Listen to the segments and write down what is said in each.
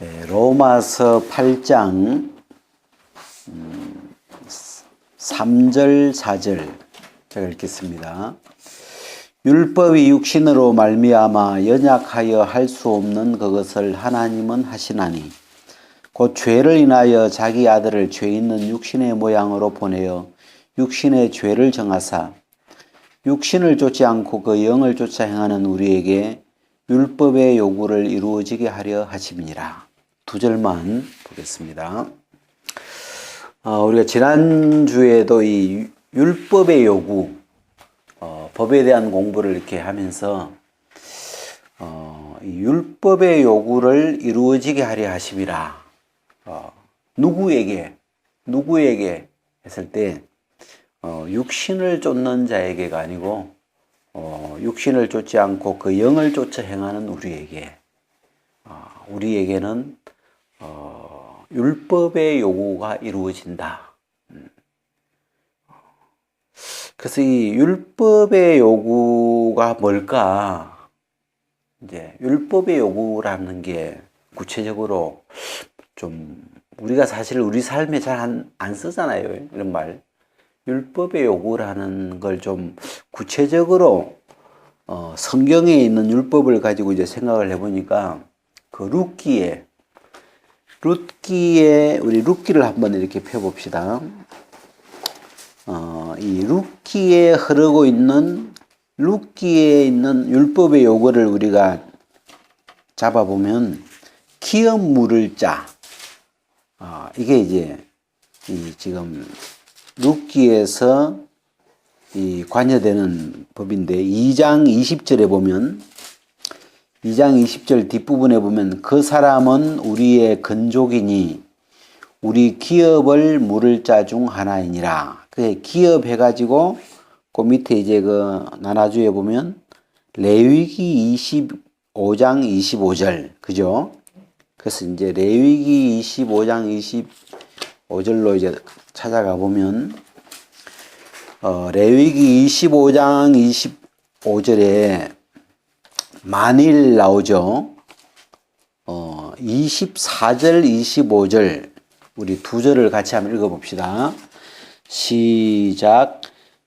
네, 로마서 8장 3절 4절 제가 읽겠습니다. 율법이 육신으로 말미암아 연약하여 할 수 없는 그것을 하나님은 하시나니 곧 죄를 인하여 자기 아들을 죄 있는 육신의 모양으로 보내어 육신의 죄를 정하사 육신을 쫓지 않고 그 영을 쫓아 행하는 우리에게 율법의 요구를 이루어지게 하려 하심이니라. 두 절만 보겠습니다. 어, 우리가 지난주에도 이 율법의 요구, 어, 법에 대한 공부를 이렇게 하면서 어, 이 율법의 요구를 이루어지게 하려 하심이라. 어, 누구에게, 누구에게 했을 때 어, 육신을 쫓는 자에게가 아니고 어, 육신을 쫓지 않고 그 영을 쫓아 행하는 우리에게 어, 우리에게는 어, 율법의 요구가 이루어진다. 음. 그래서 이 율법의 요구가 뭘까? 이제 율법의 요구라는 게 구체적으로 좀 우리가 사실 우리 삶에 잘 안 쓰잖아요. 이런 말. 율법의 요구라는 걸 좀 구체적으로 어, 성경에 있는 율법을 가지고 이제 생각을 해보니까 그 룻기에 룻기에 우리 룻기를 한번 이렇게 펴봅시다. 어, 이 룻기에 흐르고 있는 룻기에 있는 율법의 요구를 우리가 잡아보면 기업 물을 짜 어, 이게 이제 이 지금 룻기에서 이 관여되는 법인데 2장 20절에 보면 2장 20절 뒷부분에 보면 그 사람은 우리의 근족이니 우리 기업을 물을 자 중 하나이니라. 그 기업 해가지고 그 밑에 이제 그 나나주에 보면 레위기 25장 25절 그죠? 그래서 이제 레위기 25장 25절로 이제 찾아가 보면 어, 레위기 25장 25절에 만일 나오죠. 어, 24절 25절 우리 두 절을 같이 한번 읽어봅시다. 시작.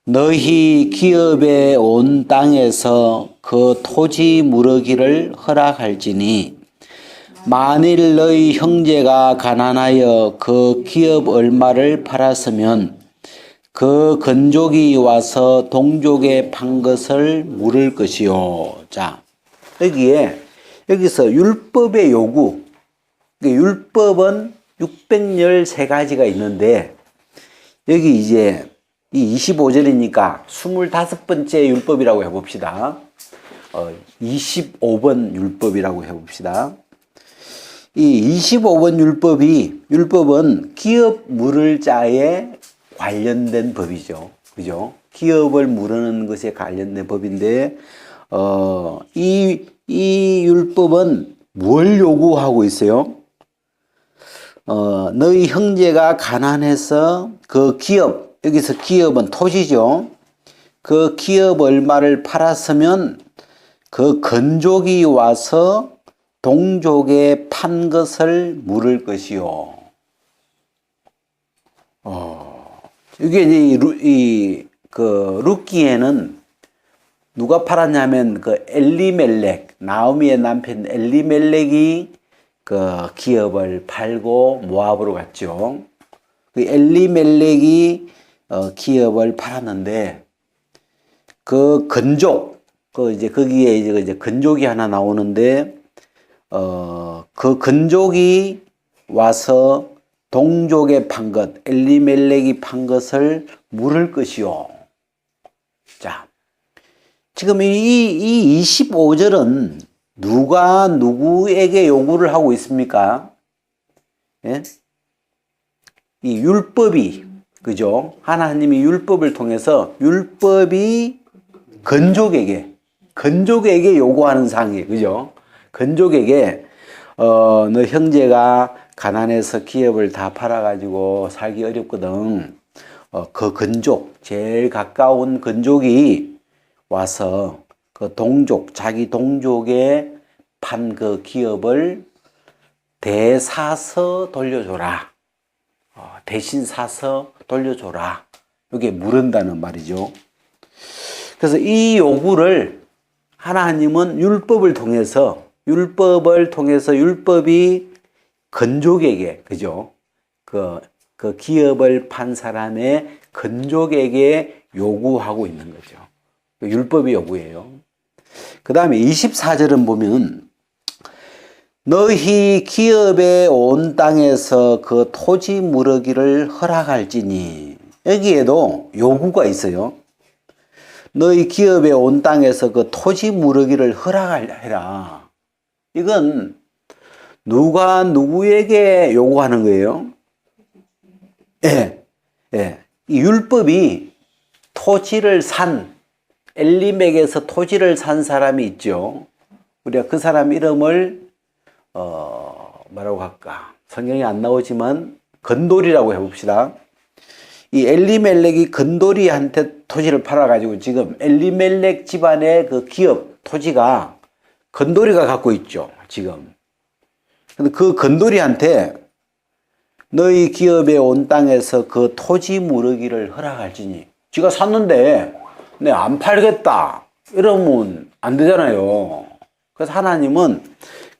너희 기업에 온 땅에서 그 토지 무르기를 허락할지니 만일 너희 형제가 가난하여 그 기업 얼마를 팔았으면 그 건족이 와서 동족에 판 것을 물을 것이요. 자, 여기에, 여기서 율법의 요구. 율법은 613가지가 있는데, 여기 이제 이 25절이니까 25번째 율법이라고 해봅시다. 어, 25번 율법이라고 해봅시다. 이 25번 율법이 율법은 기업 물을 자에 관련된 법이죠. 그죠? 기업을 물으는 것에 관련된 법인데 어, 이, 이 율법은 뭘 요구하고 있어요? 어, 너희 형제가 가난해서 그 기업, 여기서 기업은 토지죠. 그 기업 얼마를 팔았으면 그 건족이 와서 동족에 판 것을 물을 것이요. 어, 이게 이제 이, 루, 이, 그, 룻기에는 누가 팔았냐면 그 엘리멜렉, 나오미의 남편 엘리멜렉이 그 기업을 팔고 모압으로 갔죠. 그 엘리멜렉이 어, 기업을 팔았는데 그 건족, 그 이제 거기에 이제 건족이 하나 나오는데 어, 그 근족이 와서 동족에 판 것, 엘리멜렉이 판 것을 물을 것이요. 자, 지금 이, 이 25절은 누가 누구에게 요구를 하고 있습니까? 예? 이 율법이, 그죠? 하나님이 율법을 통해서 율법이 건족에게, 건족에게 요구하는 상이에요. 그죠? 건족에게 어, 너 형제가 가난해서 기업을 다 팔아가지고 살기 어렵거든. 어, 그 건족, 제일 가까운 건족이 와서 그 동족, 자기 동족에 판그 기업을 대사서 돌려줘라. 어, 대신 사서 돌려줘라. 이게 물은다는 말이죠. 그래서 이 요구를 하나님은 율법을 통해서 율법을 통해서 율법이 건족에게 그죠? 그, 그 기업을 판 사람의 건족에게 요구하고 있는 거죠. 그 율법이 요구예요. 그 다음에 24절은 보면 너희 기업에 온 땅에서 그 토지 무르기를 허락할지니 여기에도 요구가 있어요. 너희 기업에 온 땅에서 그 토지 무르기를 허락하라. 이건 누가 누구에게 요구하는 거예요? 예, 예. 이 율법이 토지를 산, 엘리맥에서 토지를 산 사람이 있죠. 우리가 그 사람 이름을, 어, 뭐라고 할까. 성경이 안 나오지만, 건돌이라고 해봅시다. 이 엘리멜렉이 건돌이한테 토지를 팔아가지고 지금 엘리멜렉 집안의 그 기업, 토지가 건돌이가 갖고 있죠. 지금. 근데 그 건돌이한테 너희 기업에 온 땅에서 그 토지 무르기를 허락할지니 지가 샀는데 내안 팔겠다 이러면 안 되잖아요. 그래서 하나님은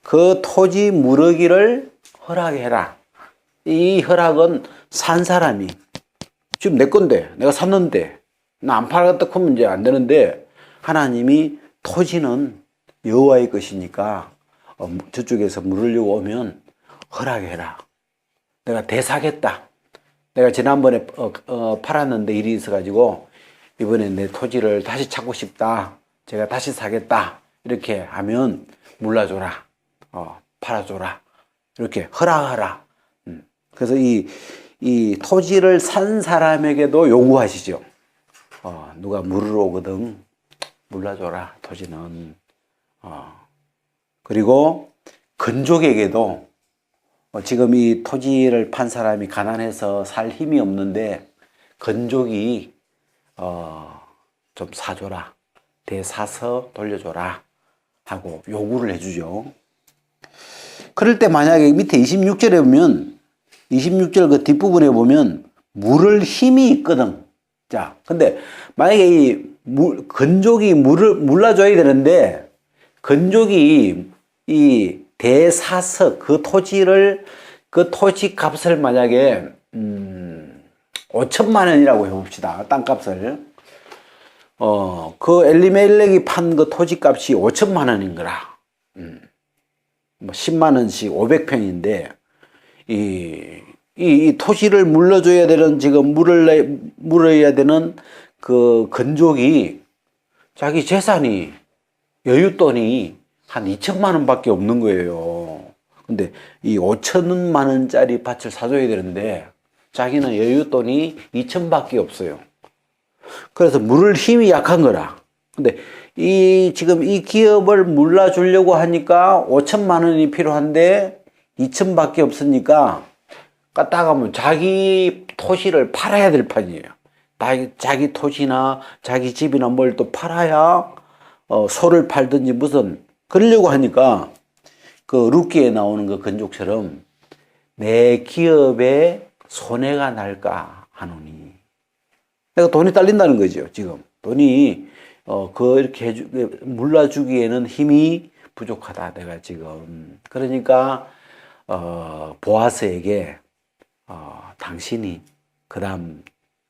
그 토지 무르기를 허락해라. 이 허락은 산 사람이 지금 내 건데 내가 샀는데 나 안 팔겠다 하면 이제 안 되는데 하나님이 토지는 여호와의 것이니까 어, 저쪽에서 물으려고 오면 허락해라. 내가 대사겠다. 내가 지난번에 어, 어, 팔았는데 일이 있어가지고 이번에 내 토지를 다시 찾고 싶다. 제가 다시 사겠다. 이렇게 하면 물러줘라. 어, 팔아줘라. 이렇게 허락하라. 음. 그래서 이, 이 토지를 산 사람에게도 요구하시죠. 어, 누가 물으러 오거든. 물러줘라. 토지는. 어. 그리고 건족에게도 어, 지금 이 토지를 판 사람이 가난해서 살 힘이 없는데 건족이 어, 좀 사줘라 대사서 돌려줘라 하고 요구를 해주죠. 그럴 때 만약에 밑에 26절에 보면 26절 그 뒷부분에 보면 물을 힘이 있거든. 자, 근데 만약에 이 물, 건족이 물을 물러줘야 되는데 건족이 이 대사서 그 토지를 그 토지 값을 만약에 음 5천만 원이라고 해봅시다 땅값을 어 그 엘리멜렉이 판 그 토지 값이 5천만 원인 거라 음. 뭐 10만 원씩 500평인데 이, 이, 이 토지를 물러줘야 되는 지금 물을 내, 물어야 되는 그 건족이 자기 재산이 여윳돈이 한 2천만 원밖에 없는 거예요. 근데 이 5천만 원짜리 밭을 사줘야 되는데 자기는 여윳돈이 2천밖에 없어요. 그래서 물을 힘이 약한 거라. 근데 이 지금 이 기업을 물러주려고 하니까 5천만 원이 필요한데 2천밖에 없으니까 까딱하면 자기 토지를 팔아야 될 판이에요. 자기 토지나 자기 집이나 뭘 또 팔아야 어, 소를 팔든지 무슨 그러려고 하니까 그 루키에 나오는 그 건족처럼 내 기업에 손해가 날까 하노니. 내가 돈이 딸린다는 거죠 지금. 돈이 어 그 이렇게 해주 물러주기에는 힘이 부족하다 내가 지금. 그러니까 어 보아스에게 어 당신이 그 다음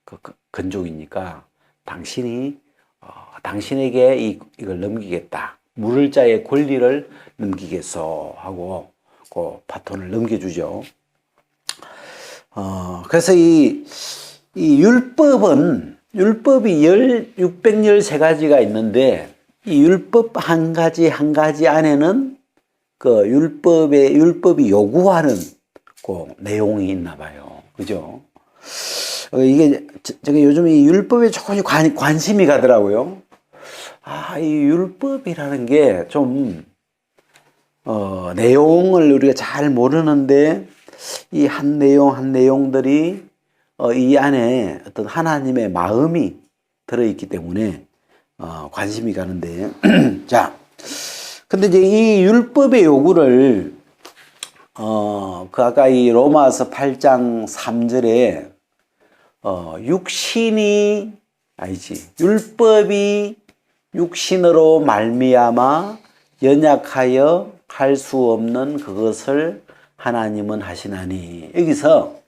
그 건족이니까 당신이 어 당신에게 이, 이걸 넘기겠다. 물을 자의 권리를 넘기겠어 하고 그 바톤을 넘겨주죠. 어, 그래서 이, 이 율법은 율법이 열, 613가지가 있는데 이 율법 한 가지 한 가지 안에는 그 율법의 율법이 요구하는 그 내용이 있나 봐요. 그죠? 어, 이게 제가 요즘 이 율법에 조금 관, 관심이 가더라고요. 아, 이 율법이라는 게 좀, 어, 내용을 우리가 잘 모르는데 이 한 내용 한 내용들이 어, 이 안에 어떤 하나님의 마음이 들어있기 때문에 어, 관심이 가는데. 자, 근데 이제 이 율법의 요구를 어, 그 아까 이 로마서 8장 3절에 어, 육신이 아니지 율법이 육신으로 말미암아 연약하여 할 수 없는 그것을 하나님은 하시나니. 여기서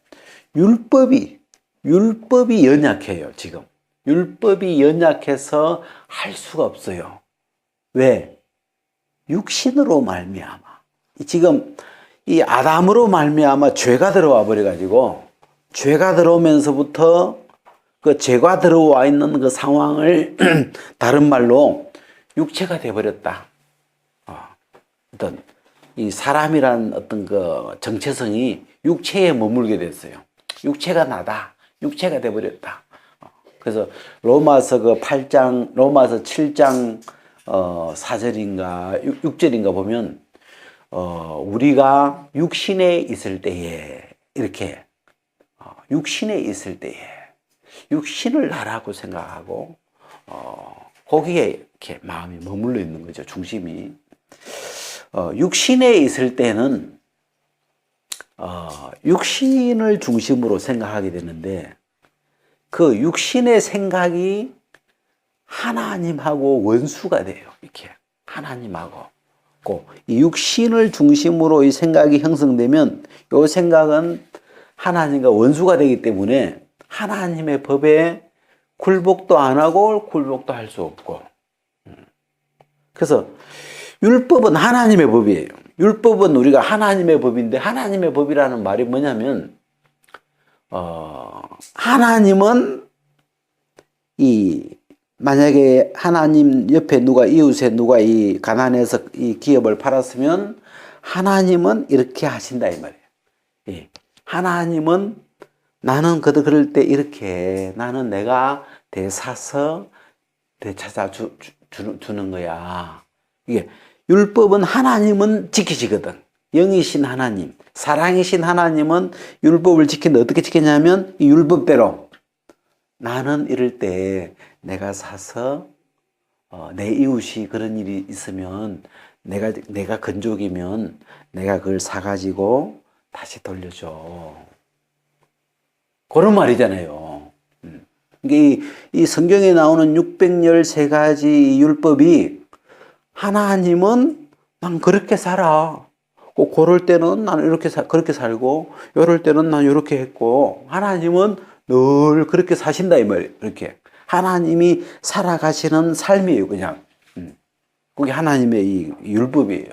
율법이 율법이 연약해요 지금. 율법이 연약해서 할 수가 없어요. 왜? 육신으로 말미암아. 지금 이 아담으로 말미암아 죄가 들어와 버려 가지고 죄가 들어오면서부터 그 죄가 들어와 있는 그 상황을 다른 말로 육체가 돼 버렸다. 어, 어떤 이 사람이란 어떤 그 정체성이 육체에 머물게 됐어요. 육체가 나다. 육체가 돼 버렸다. 어, 그래서 로마서 그 8장, 로마서 7장 어, 4절인가 6, 절인가 보면 어, 우리가 육신에 있을 때에 이렇게 어, 육신에 있을 때에 육신을 나라고 생각하고 어, 거기에 이렇게 마음이 머물러 있는 거죠 중심이 어, 육신에 있을 때는 어, 육신을 중심으로 생각하게 되는데 그 육신의 생각이 하나님하고 원수가 돼요 이렇게 하나님하고 고, 이 육신을 중심으로 이 생각이 형성되면 이 생각은 하나님과 원수가 되기 때문에 하나님의 법에 굴복도 안 하고 굴복도 할 수 없고. 음. 그래서 율법은 하나님의 법이에요. 율법은 우리가 하나님의 법인데 하나님의 법이라는 말이 뭐냐면 어, 하나님은 이 만약에 하나님 옆에 누가 이웃에 누가 이 가난해서 이 기업을 팔았으면 하나님은 이렇게 하신다 이 말이에요. 예. 하나님은 나는 그들 그럴 때 이렇게 나는 내가 대사서 되찾아 주, 주, 주는 거야. 이게 율법은 하나님은 지키시거든. 영이신 하나님, 사랑이신 하나님은 율법을 지키는데 어떻게 지키냐면 이 율법대로 나는 이럴 때 내가 사서 어, 내 이웃이 그런 일이 있으면 내가 내가 건족이면 내가 그걸 사 가지고 다시 돌려줘. 그런 말이잖아요. 음. 이게 이, 이 성경에 나오는 613가지 율법이 하나님은 난 그렇게 살아. 꼭 그럴 때는 나는 이렇게 사, 그렇게 살고, 이럴 때는 난 이렇게 했고, 하나님은 늘 그렇게 사신다 이 말이에요. 이렇게 하나님이 살아가시는 삶이에요, 그냥. 음. 그게 하나님의 이 율법이에요.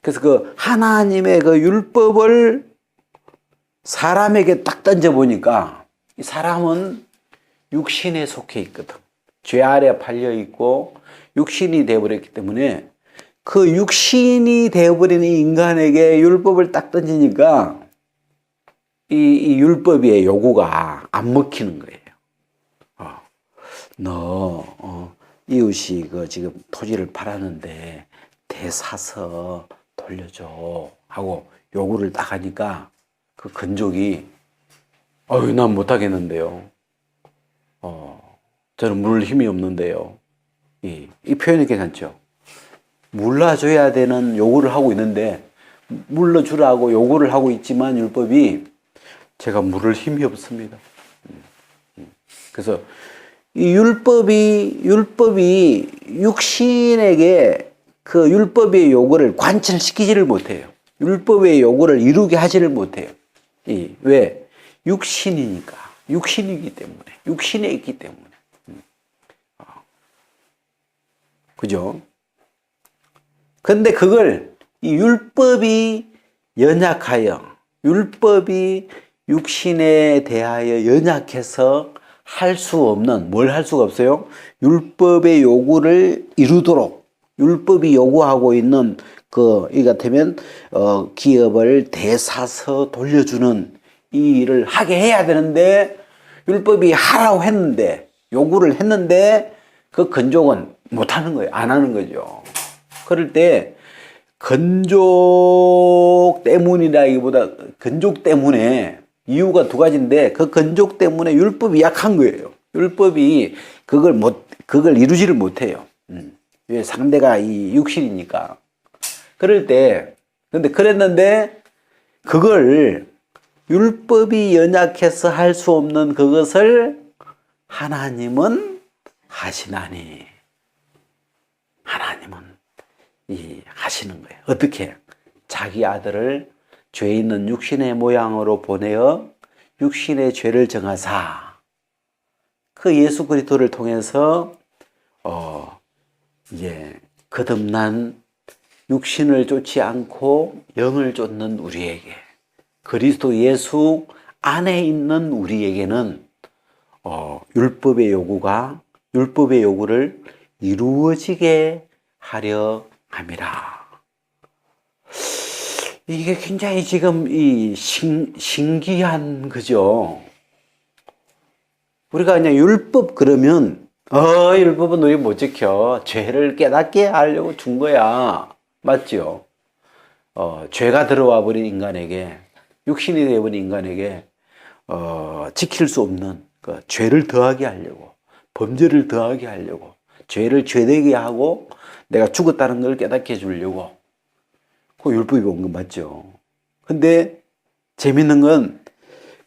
그래서 그 하나님의 그 율법을 사람에게 딱 던져 보니까 이 사람은 육신에 속해 있거든. 죄 아래 팔려 있고 육신이 되어버렸기 때문에 그 육신이 되어버린 이 인간에게 율법을 딱 던지니까 이, 이 율법의 요구가 안 먹히는 거예요. 어, 너 어, 이웃이 그 지금 토지를 팔았는데 대사서 돌려줘 하고 요구를 딱 하니까 그 근족이 어유 난 못하겠는데요. 어, 저는 물을 힘이 없는데요. 이, 이 표현이 괜찮죠? 물러줘야 되는 요구를 하고 있는데 물러주라고 요구를 하고 있지만 율법이 제가 물을 힘이 없습니다. 음, 음. 그래서 이 율법이 율법이 육신에게 그 율법의 요구를 관철시키지를 못해요. 율법의 요구를 이루게 하지를 못해요. 이, 왜? 육신이니까. 육신이기 때문에. 육신에 있기 때문에. 음. 어. 그죠? 근데 그걸 이 율법이 연약하여, 율법이 육신에 대하여 연약해서 할 수 없는, 뭘 할 수가 없어요? 율법의 요구를 이루도록, 율법이 요구하고 있는 그, 이 같으면, 어, 기업을 대사서 돌려주는 이 일을 하게 해야 되는데, 율법이 하라고 했는데, 요구를 했는데, 그 건족은 못 하는 거예요. 안 하는 거죠. 그럴 때, 건족 때문이라기보다, 건족 때문에, 이유가 두 가지인데, 그 건족 때문에 율법이 약한 거예요. 율법이 그걸 못, 그걸 이루지를 못해요. 음. 왜 상대가 이 육신이니까. 그럴 때, 근데 그랬는데 그걸 율법이 연약해서 할 수 없는 그것을 하나님은 하시나니 하나님은 이 하시는 거예요. 어떻게? 자기 아들을 죄 있는 육신의 모양으로 보내어 육신의 죄를 정하사 그 예수 그리스도를 통해서 어 이제 거듭난 육신을 쫓지 않고 영을 쫓는 우리에게 그리스도 예수 안에 있는 우리에게는 어, 율법의 요구가 율법의 요구를 이루어지게 하려 함이라. 이게 굉장히 지금 이 신, 신기한 그죠? 우리가 그냥 율법 그러면 어 율법은 우리 못 지켜 죄를 깨닫게 하려고 준 거야 맞죠? 어 죄가 들어와 버린 인간에게 육신이 되어버린 인간에게 어 지킬 수 없는 그 죄를 더하게 하려고 범죄를 더하게 하려고 죄를 죄되게 하고 내가 죽었다는 걸 깨닫게 해주려고 그 율법이 온거 맞죠? 근데 재밌는 건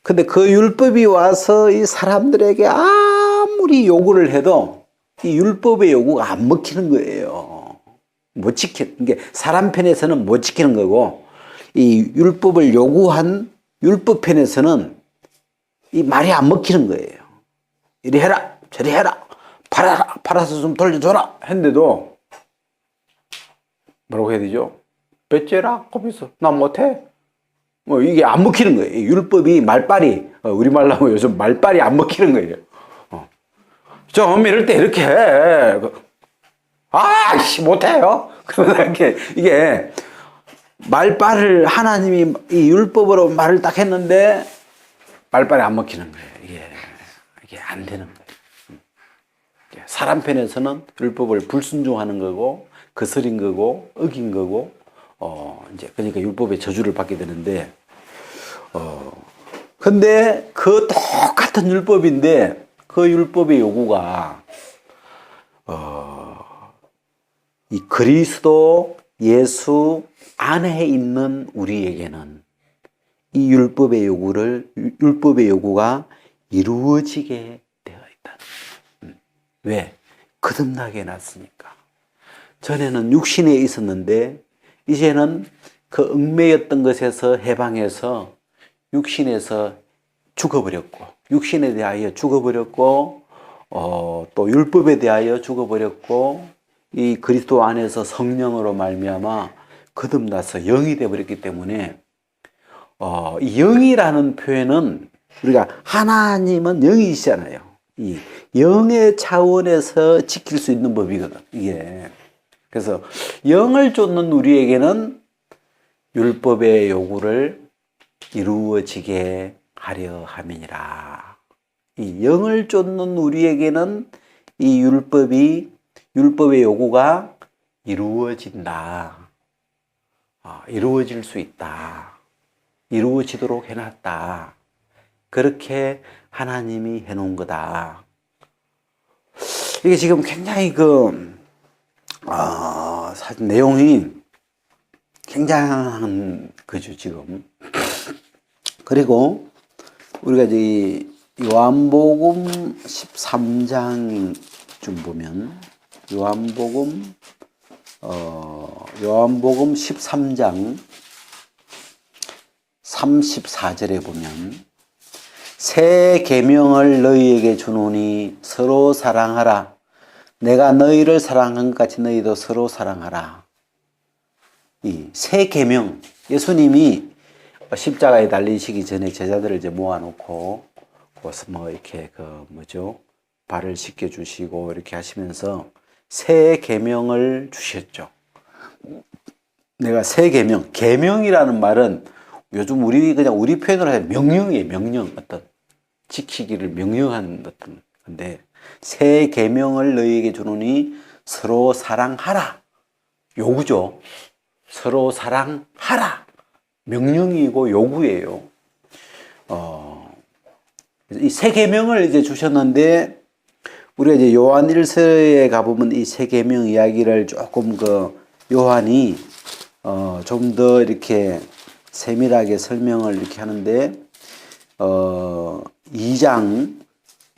근데 그 율법이 와서 이 사람들에게 아무리 요구를 해도 이 율법의 요구가 안 먹히는 거예요. 못 지키, 이게 사람 편에서는 못 지키는 거고 이 율법을 요구한 율법 편에서는 이 말이 안 먹히는 거예요. 이리 해라, 저리 해라, 팔아라, 팔아서 좀 돌려줘라 했는데도 뭐라고 해야 되죠? 배째라, 거기서 나 못해. 뭐 이게 안 먹히는 거예요. 이 율법이 말빨이 어, 우리 말로 하면 요즘 말빨이 안 먹히는 거예요. 어. 좀 이럴 때 이렇게 해. 아씨 못해요. 이렇게 이게 말빨을 하나님이 이 율법으로 말을 딱 했는데 말빨이 안 먹히는 거예요. 이게 이게 안 되는 거예요. 음. 사람 편에서는 율법을 불순종하는 거고 거스린 거고 어긴 거고 어, 이제, 그러니까 율법의 저주를 받게 되는데, 어, 근데 그 똑같은 율법인데, 그 율법의 요구가, 어, 이 그리스도 예수 안에 있는 우리에게는 이 율법의 요구를, 율법의 요구가 이루어지게 되어 있다. 음. 왜? 거듭나게 해놨으니까. 전에는 육신에 있었는데, 이제는 그 얽매였던 것에서 해방해서 육신에서 죽어버렸고 육신에 대하여 죽어버렸고 어, 또 율법에 대하여 죽어버렸고 이 그리스도 안에서 성령으로 말미암아 거듭나서 영이 되어버렸기 때문에 어, 이 영이라는 표현은 우리가 하나님은 영이시잖아요. 이 영의 차원에서 지킬 수 있는 법이거든. 이게 그래서 영을 쫓는 우리에게는 율법의 요구를 이루어지게 하려 함이니라. 이 영을 쫓는 우리에게는 이 율법이 율법의 요구가 이루어진다. 아, 이루어질 수 있다. 이루어지도록 해놨다. 그렇게 하나님이 해놓은 거다. 이게 지금 굉장히 그 아, 사실 내용이 굉장한 거죠, 지금. 그리고 우리가 이제 요한복음 13장 좀 보면 요한복음 어, 요한복음 13장 34절에 보면 새 계명을 너희에게 주노니 서로 사랑하라 내가 너희를 사랑한 것 같이 너희도 서로 사랑하라. 이새 계명 예수님이 십자가에 달리시기 전에 제자들을 이제 모아놓고 뭐 이렇게 그 뭐죠 발을 씻겨 주시고 이렇게 하시면서 새 계명을 주셨죠. 내가 새 계명 계명이라는 말은 요즘 우리 그냥 우리 표현으로 하면 명령이에요 명령 어떤 지키기를 명령한 어떤 건데 새 계명을 너희에게 주노니 서로 사랑하라. 요구죠. 서로 사랑하라. 명령이고 요구예요. 어, 이새 계명을 이제 주셨는데 우리가 이제 요한 1서에 가보면 이새 계명 이야기를 조금 그 요한이 어, 좀 더 이렇게 세밀하게 설명을 이렇게 하는데 어 2장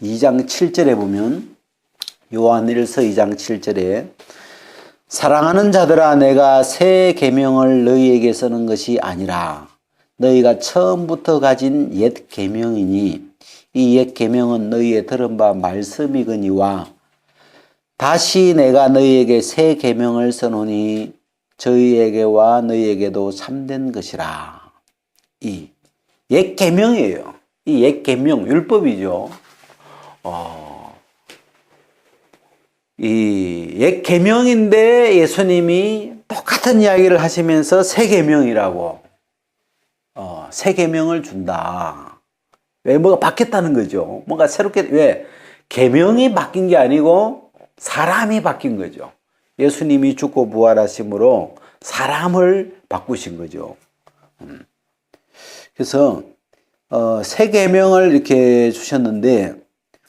2장 7절에 보면 요한일서 2장 7절에 사랑하는 자들아 내가 새 계명을 너희에게 쓰는 것이 아니라 너희가 처음부터 가진 옛 계명이니 이 옛 계명은 너희의 들은 바 말씀이거니와 다시 내가 너희에게 새 계명을 써노니 저희에게와 너희에게도 참된 것이라. 이 옛 계명이에요. 이 옛 계명 율법이죠. 어, 이옛 계명인데 예수님이 똑같은 이야기를 하시면서 새 계명이라고 어, 새 계명을 준다. 왜 뭐가 바뀌었다는 거죠. 뭔가 새롭게 왜 계명이 바뀐 게 아니고 사람이 바뀐 거죠. 예수님이 죽고 부활하심으로 사람을 바꾸신 거죠. 음. 그래서 어, 새 계명을 이렇게 주셨는데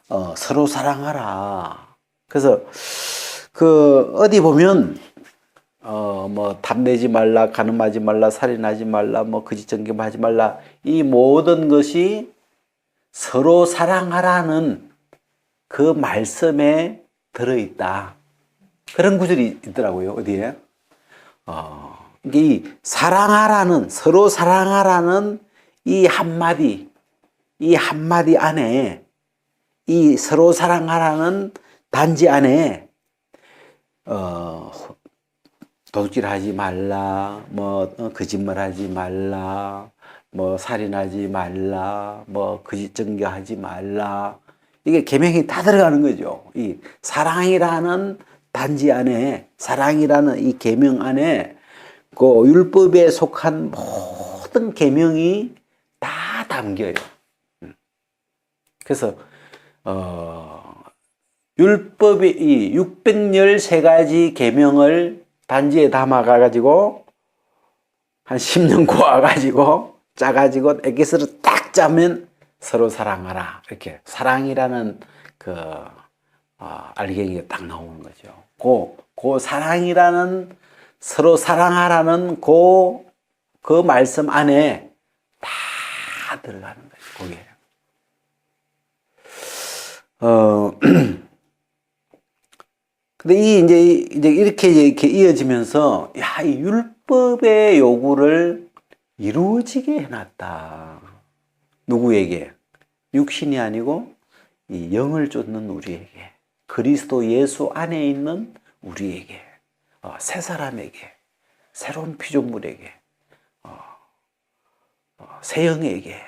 어, 서로 사랑하라. 그래서 그 어디 보면 어 뭐 탐내지 말라, 가늠하지 말라, 살인하지 말라, 뭐 거짓 증거하지 말라 이 모든 것이 서로 사랑하라는 그 말씀에 들어 있다. 그런 구절이 있더라고요. 어디에? 어, 이게 이 사랑하라는 서로 사랑하라는 이 한마디 이 한마디 안에 이 서로 사랑하라는 단지 안에 어, 도둑질하지 말라, 뭐 어, 거짓말하지 말라, 뭐 살인하지 말라, 뭐 거짓 증거하지 말라. 이게 계명이 다 들어가는 거죠. 이 사랑이라는 단지 안에 사랑이라는 이 계명 안에 그 율법에 속한 모든 계명이 다 담겨요. 음. 그래서 어 율법의 이 613가지 계명을 단지에 담아가 가지고 한 10년 고아 가지고 짜 가지고 에기스를 딱 짜면 서로 사랑하라. 이렇게 사랑이라는 그 어, 알갱이가 딱 나오는 거죠. 그, 그 사랑이라는 서로 사랑하라는 그, 그 말씀 안에 다 들어가는 거죠. 거기에. 어, 근데 이 이제 이제 이렇게 이렇게 이어지면서 야, 이 율법의 요구를 이루어지게 해놨다. 누구에게? 육신이 아니고 이 영을 쫓는 우리에게. 그리스도 예수 안에 있는 우리에게. 어, 새 사람에게. 새로운 피조물에게. 어, 어, 새 영에게.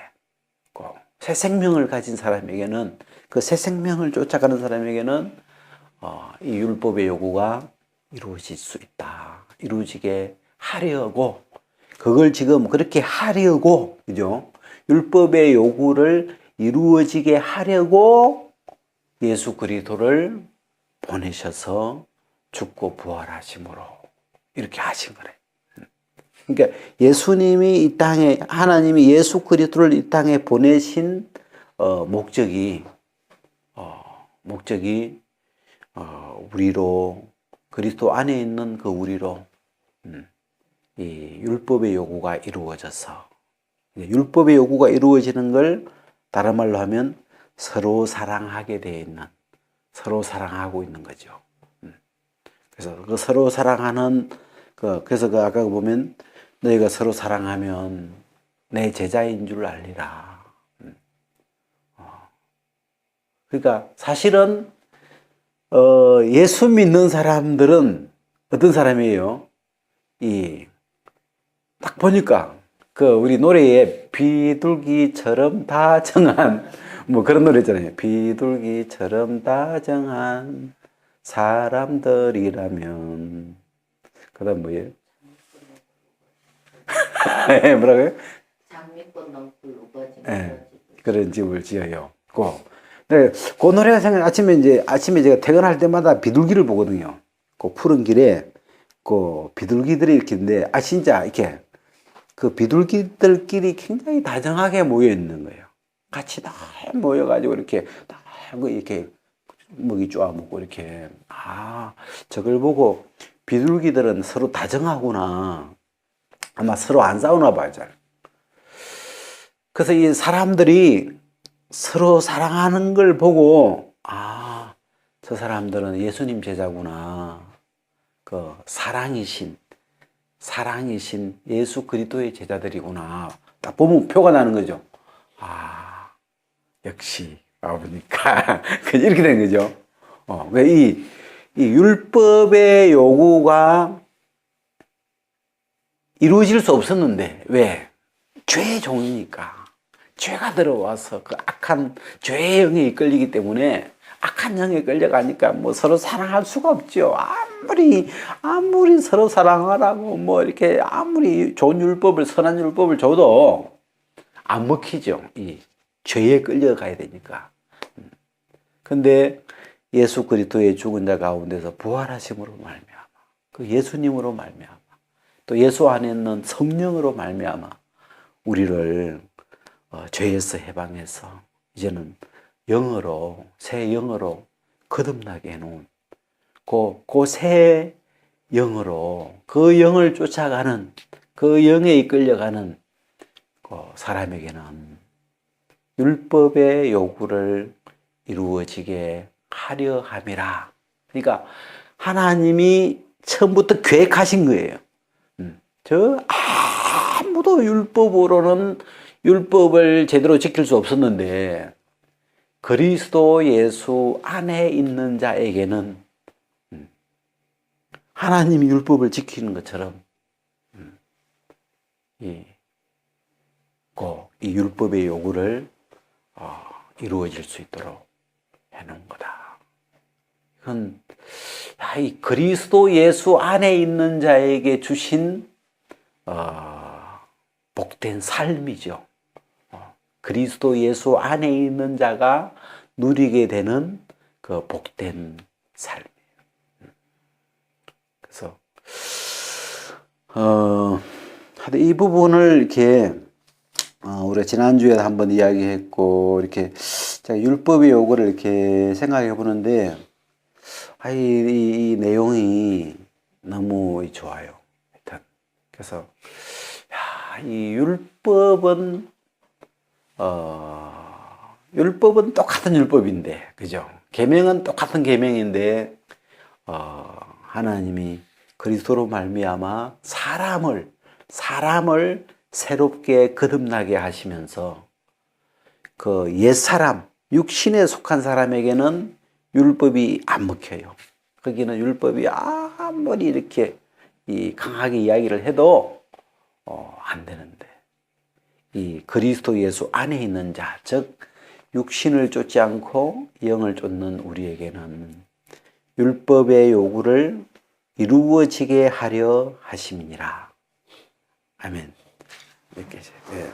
꼭, 새 생명을 가진 사람에게는 그 새 생명을 쫓아가는 사람에게는 어, 이 율법의 요구가 이루어질 수 있다. 이루어지게 하려고 그걸 지금 그렇게 하려고 그죠? 율법의 요구를 이루어지게 하려고 예수 그리스도를 보내셔서 죽고 부활하심으로 이렇게 하신 거래. 그러니까 예수님이 이 땅에 하나님이 예수 그리스도를 이 땅에 보내신 어, 목적이 어, 목적이 어, 우리로 그리스도 안에 있는 그 우리로 음, 이 율법의 요구가 이루어져서 율법의 요구가 이루어지는 걸 다른 말로 하면 서로 사랑하게 되어 있는 서로 사랑하고 있는 거죠. 음. 그래서 그 서로 사랑하는 그 그래서 그 아까 보면 너희가 서로 사랑하면 내 제자인 줄 알리라. 음. 어. 그러니까 사실은 어, 예수 믿는 사람들은 어떤 사람이에요? 이, 딱 보니까, 그, 우리 노래에 비둘기처럼 다정한, 뭐 그런 노래 있잖아요. 비둘기처럼 다정한 사람들이라면. 그 다음 뭐예요? 네, 뭐라고요? 장미꽃 넘고 우거진 네, 그런 집을 지어요. 고. 네, 그 노래가 생각 아침에 이제 아침에 제가 퇴근할 때마다 비둘기를 보거든요. 그 푸른 길에 그 비둘기들이 이렇게 있는데 아 진짜 이렇게 그 비둘기들끼리 굉장히 다정하게 모여 있는 거예요. 같이 다 모여가지고 이렇게 다 이렇게 먹이 쪼아 먹고 이렇게 아 저걸 보고 비둘기들은 서로 다정하구나 아마 서로 안 싸우나 봐요 잘 그래서 이 사람들이 서로 사랑하는 걸 보고 아, 저 사람들은 예수님 제자구나. 그 사랑이신 사랑이신 예수 그리스도의 제자들이구나. 딱 보면 표가 나는 거죠. 아, 역시 아버니까 이렇게 된 거죠. 어, 그러니까 이, 이 율법의 요구가 이루어질 수 없었는데 왜? 죄의 종이니까 죄가 들어와서 그 악한 죄의 영에 이끌리기 때문에 악한 영에 끌려가니까 뭐 서로 사랑할 수가 없죠. 아무리 아무리 서로 사랑하라고 뭐 이렇게 아무리 좋은 율법을 선한 율법을 줘도 안 먹히죠. 이 죄에 끌려가야 되니까. 음. 근데 예수 그리스도의 죽은 자 가운데서 부활하심으로 말미암아 그 예수님으로 말미암아 또 예수 안에 있는 성령으로 말미암아 우리를 어, 죄에서 해방해서 이제는 영으로 새 영으로 거듭나게 해놓은 그새 영으로 그 영을 쫓아가는 그 영에 이끌려가는 그 사람에게는 율법의 요구를 이루어지게 하려 함이라. 그러니까 하나님이 처음부터 계획하신 거예요. 음, 저 아무도 율법으로는 율법을 제대로 지킬 수 없었는데 그리스도 예수 안에 있는 자에게는 음, 하나님이 율법을 지키는 것처럼 음, 이, 율법의 요구를 어, 이루어질 수 있도록 해놓은 거다. 이건 야, 이 그리스도 예수 안에 있는 자에게 주신 어, 복된 삶이죠. 어, 그리스도 예수 안에 있는 자가 누리게 되는 그 복된 삶이에요. 음. 그래서 어, 이 부분을 이렇게 어, 우리가 지난주에 한번 이야기했고 이렇게 제가 율법의 요구를 이렇게 생각해 보는데 아, 이, 이, 이 내용이 너무 좋아요. 하여튼 그래서 야, 이 율법은 어, 율법은 똑같은 율법인데 그죠? 계명은 똑같은 계명인데 어, 하나님이 그리스도로 말미암아 사람을 사람을 새롭게 거듭나게 하시면서 그 옛사람, 육신에 속한 사람에게는 율법이 안 먹혀요. 거기는 율법이 아무리 이렇게 이 강하게 이야기를 해도 어, 안 되는데 이 그리스도 예수 안에 있는 자, 즉 육신을 쫓지 않고 영을 쫓는 우리에게는 율법의 요구를 이루어지게 하려 하심이니라. 아멘. 이렇게 이제, 예.